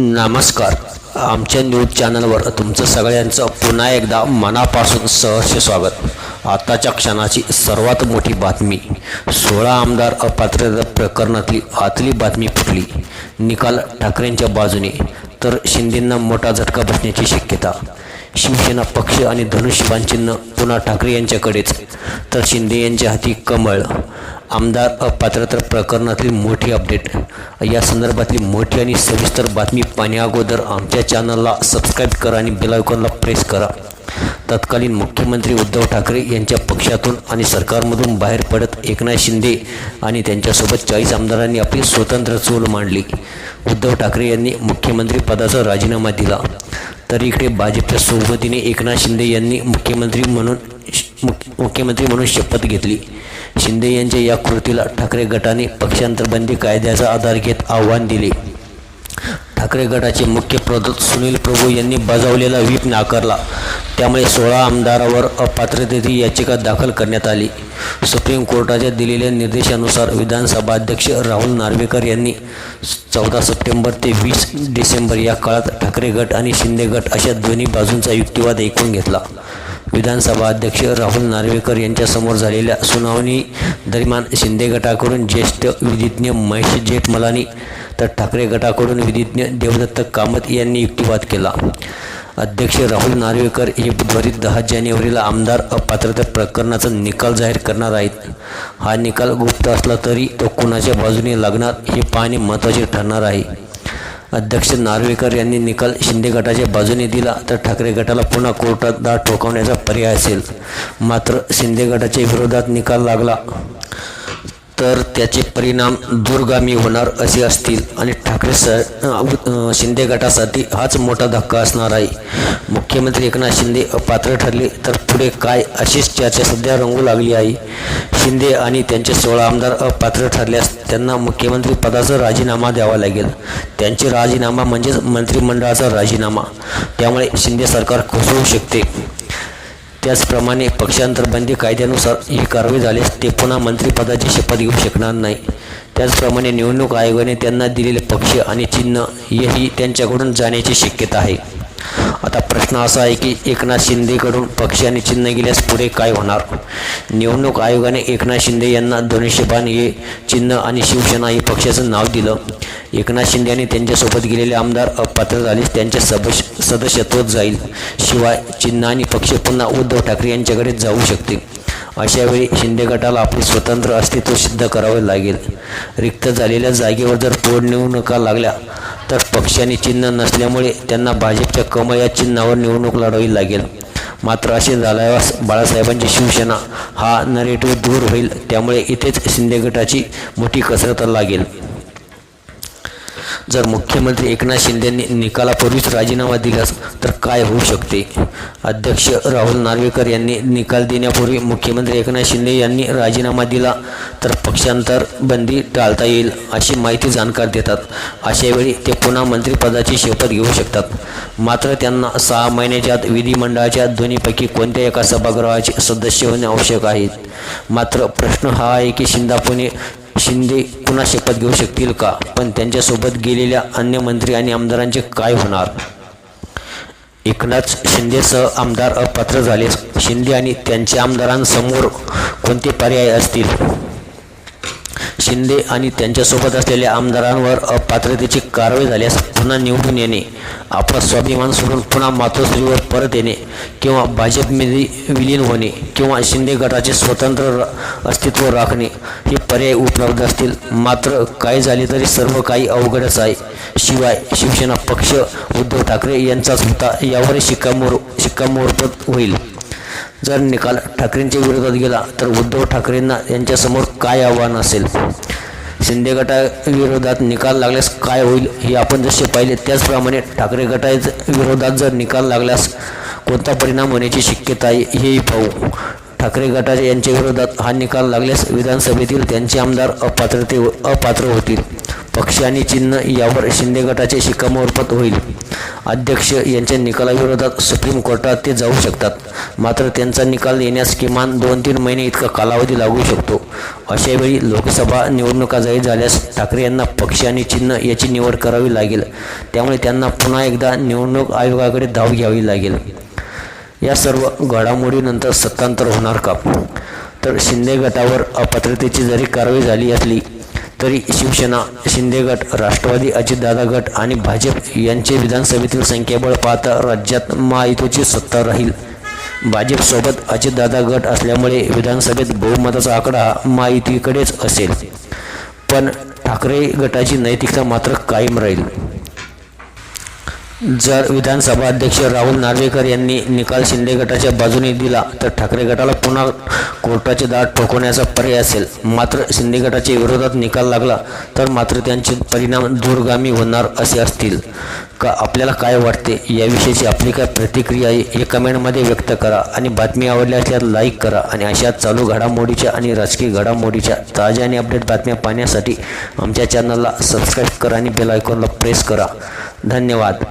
नमस्कार. आमच्या न्यूज चॅनलवर तुमचं सगळ्यांचं पुन्हा एकदा मनापासून सहर्ष स्वागत. आताच्या क्षणाची सर्वात मोठी बातमी. सोळा आमदार अपात्रता प्रकरणातली आतली बातमी फुटली. निकाल ठाकरेंच्या बाजूने. तर शिंदेंना मोठा झटका बसण्याची शक्यता. शिवसेना पक्ष आणि धनुष्यबाण चिन्ह पुन्हा ठाकरे यांच्याकडेच. तर शिंदे यांच्या हाती कमळ. आमदार अपात्रता प्रकरणातली मोठी अपडेट. या संदर्भातली मोठी आणि सविस्तर बातमी पाहण्याअगोदर आमच्या चॅनलला सबस्क्राईब करा आणि बेलायकॉनला प्रेस करा. तत्कालीन मुख्यमंत्री उद्धव ठाकरे यांच्या पक्षातून आणि सरकारमधून बाहेर पडत एकनाथ शिंदे आणि त्यांच्यासोबत चाळीस आमदारांनी आपली स्वतंत्र चूल मांडली. उद्धव ठाकरे यांनी मुख्यमंत्री पदाचा राजीनामा दिला. तर इकडे भाजपच्या सोबतीने एकनाथ शिंदे यांनी मुख्यमंत्री म्हणून मुख्यमंत्री म्हणून शपथ घेतली. शिंदे यांच्या या कृतीला ठाकरे गटाने पक्षांतरबंदी कायद्याचा आधार घेत आव्हान दिले. ठाकरे गटाचे मुख्य प्रदत सुनील प्रभू यांनी बजावलेला व्हीप नाकारला. त्यामुळे सोळा आमदारावर अपात्रतेची याचिका दाखल करण्यात आली. सुप्रीम कोर्टाच्या दिलेल्या निर्देशानुसार विधानसभा अध्यक्ष राहुल नार्वेकर यांनी चौदा सप्टेंबर ते वीस डिसेंबर या काळात ठाकरे गट आणि शिंदे गट अशा दोन्ही बाजूंचा युक्तिवाद ऐकून घेतला. विधानसभा अध्यक्ष राहुल नार्वेकर यांच्यासमोर झालेल्या सुनावणी दरम्यान शिंदे गटाकडून ज्येष्ठ विधिज्ञ महेश जेठमलानी तर ठाकरे गटाकडून विधिज्ञ देवदत्त कामत यांनी युक्तिवाद केला. अध्यक्ष राहुल नार्वेकर हे बुधवारी दहा जानेवारीला आमदार अपात्रता प्रकरणाचा निकाल जाहीर करणार आहेत. हा निकाल गुप्त असला तरी तो कुणाच्या बाजूने लागणार हे पाहणे महत्त्वाचे ठरणार आहे. अध्यक्ष नार्वेकर यांनी निकाल शिंदे गटाच्या बाजूने दिला तर ठाकरे गटाला पुन्हा कोर्टात दाट ठोकावण्याचा पर्याय असेल. मात्र शिंदे गटाच्या विरोधात निकाल लागला. तर त्याचे परिणाम दूरगामी होणार असे असतील. आणि ठाकरे स शिंदे गटासाठी हाच मोठा धक्का असणार आहे. मुख्यमंत्री एकनाथ शिंदे अपात्र ठरले तर पुढे काय अशीच चर्चा सध्या रंगू लागली आहे. शिंदे आणि त्यांचे सोळा आमदार अपात्र ठरल्यास त्यांना मुख्यमंत्री पदाचा राजीनामा द्यावा लागेल. त्यांचे राजीनामा म्हणजेच मंत्रिमंडळाचा राजीनामा. त्यामुळे शिंदे सरकार कोसळू शकते. त्याचप्रमाणे पक्षांतरबंदी कायद्यानुसार ही कारवाई झाल्यास ते पुन्हा मंत्रिपदाची शपथ घेऊ शकणार नाही. त्याचप्रमाणे निवडणूक आयोगाने त्यांना दिलेले पक्ष आणि चिन्ह हेही त्यांच्याकडून जाण्याची शक्यता आहे. आता प्रश्न असा आहे की एकनाथ शिंदेकडून पक्षाने चिन्ह गेल्यास पुढे काय होणार? निवडणूक आयोगाने एकनाथ शिंदे यांना धनुष्यबाण हे चिन्ह आणि शिवसेना हे पक्षाचं नाव दिलं. एकनाथ शिंदे आणि त्यांच्यासोबत गेलेले आमदार अपात्र झालेस त्यांचे सब सदस्यत्व जाईल. शिवाय चिन्ह आणि पक्ष पुन्हा उद्धव ठाकरे यांच्याकडे जाऊ शकते. अशावेळी शिंदे गटाला आपले स्वतंत्र अस्तित्व सिद्ध करावे लागेल. रिक्त झालेल्या जागेवर जर पोटनिवडणुका लागल्या तर पक्षाने चिन्ह नसल्यामुळे त्यांना भाजपच्या कमळ या चिन्हावर निवडणूक लढावी लागेल. मात्र असे झाल्यास बाळासाहेबांची शिवसेना हा नरेटिव्ह दूर होईल त्यामुळे इथेच शिंदे गटाची मोठी कसरत लागेल. जर मुख्यमंत्री एकनाथ शिंदेंनी निकालापूर्वीच राजीनामा दिलास तर काय होऊ शकते? अध्यक्ष राहुल नार्वेकर यांनी निकाल देण्यापूर्वी मुख्यमंत्री एकनाथ शिंदे यांनी राजीनामा दिला तर पक्षांतर बंदी टाळता येईल अशी माहिती जाणकार देतात. अशावेळी ते पुन्हा मंत्रिपदाची शपथ घेऊ शकतात. मात्र त्यांना सहा महिन्याच्या आत विधिमंडळाच्या दोन्हीपैकी कोणत्या एका सभागृहाचे सदस्य होणे आवश्यक आहे? मात्र प्रश्न हा आहे की शिंदापुणे शिंदे पुन्हा शपथ घेऊ शकतील का? पण त्यांच्यासोबत गेलेल्या अन्य मंत्री आणि आमदारांचे काय होणार? एकनाथ शिंदेसह आमदार अपात्र झाले. शिंदे आणि त्यांच्या आमदारांसमोर कोणते पर्याय असतील? शिंदे आणि त्यांच्यासोबत असलेल्या आमदारांवर अपात्रतेची कारवाई झाल्यास पुन्हा निवडून येणे आपला स्वाभिमान सोडून पुन्हा मातोश्रीवर परत येणे किंवा भाजपमध्ये विलीन होणे किंवा शिंदे गटाचे स्वतंत्र अस्तित्व राखणे हे पर्याय उपलब्ध असतील. मात्र काय झाले तरी सर्व काही अवघडच आहे. शिवाय शिवसेना पक्ष उद्धव ठाकरे यांचाच होता यावर शिक्कामोर शिक्कामोर्तब होईल. जर निकाल ठाकरेंच्या विरोधात गेला तर उद्धव ठाकरेंना यांच्यासमोर काय आव्हान असेल? शिंदे गटाविरोधात निकाल लागल्यास काय होईल हे आपण जसे पाहिले त्याचप्रमाणे ठाकरे गटा विरोधात जर निकाल लागल्यास कोणता परिणाम होण्याची शक्यता आहे हेही पाहू. ठाकरे गटाच्या यांच्या विरोधात हा निकाल लागल्यास विधानसभेतील त्यांचे आमदार अपात्रते अपात्र होतील. पक्ष आणि चिन्ह यावर शिंदे गटाचे शिक्कामोर्फत होईल. अध्यक्ष यांच्या निकालाविरोधात सुप्रीम कोर्टात ते जाऊ शकतात. मात्र त्यांचा निकाल येण्यास किमान दोन तीन महिने इतका कालावधी लागू शकतो. अशावेळी लोकसभा निवडणुका जाहीर झाल्यास ठाकरे यांना पक्ष आणि चिन्ह याची निवड करावी लागेल. त्यामुळे त्यांना पुन्हा एकदा निवडणूक आयोगाकडे धाव घ्यावी लागेल. या सर्व घडामोडीनंतर सत्तांतर होणार का? तर शिंदे गटावर अपात्रतेची जरी कारवाई झाली असली तरी शिवसेना शिंदे गट राष्ट्रवादी अजितदादा गट आणि भाजप यांचे विधानसभेतील संख्याबळ पाहता राज्यात महायुतीची सत्ता राहील. भाजपसोबत अजितदादा गट असल्यामुळे विधानसभेत बहुमताचा आकडा हा महायुतीकडेच असेल. पण ठाकरे गटाची नैतिकता मात्र कायम राहील. जर विधानसभा अध्यक्ष राहुल नार्वेकर यांनी निकाल शिंदे गटाच्या बाजूने दिला तर ठाकरे गटाला पुन्हा कोर्टाचे दाट ठोकवण्याचा पर्याय असेल. मात्र शिंदे गटाच्या विरोधात निकाल लागला तर मात्र त्यांचे परिणाम दूरगामी होणार असे असतील. का आपल्याला काय वाटते? याविषयीची आपली काय प्रतिक्रिया आहे हे कमेंटमध्ये व्यक्त करा आणि बातमी आवडली असल्यास लाईक करा आणि अशा चालू घडामोडीच्या आणि राजकीय घडामोडीच्या ताज्या आणि अपडेट बातम्या पाहण्यासाठी आमच्या चॅनलला सबस्क्राईब करा आणि बेल आयकॉनला प्रेस करा. धन्यवाद.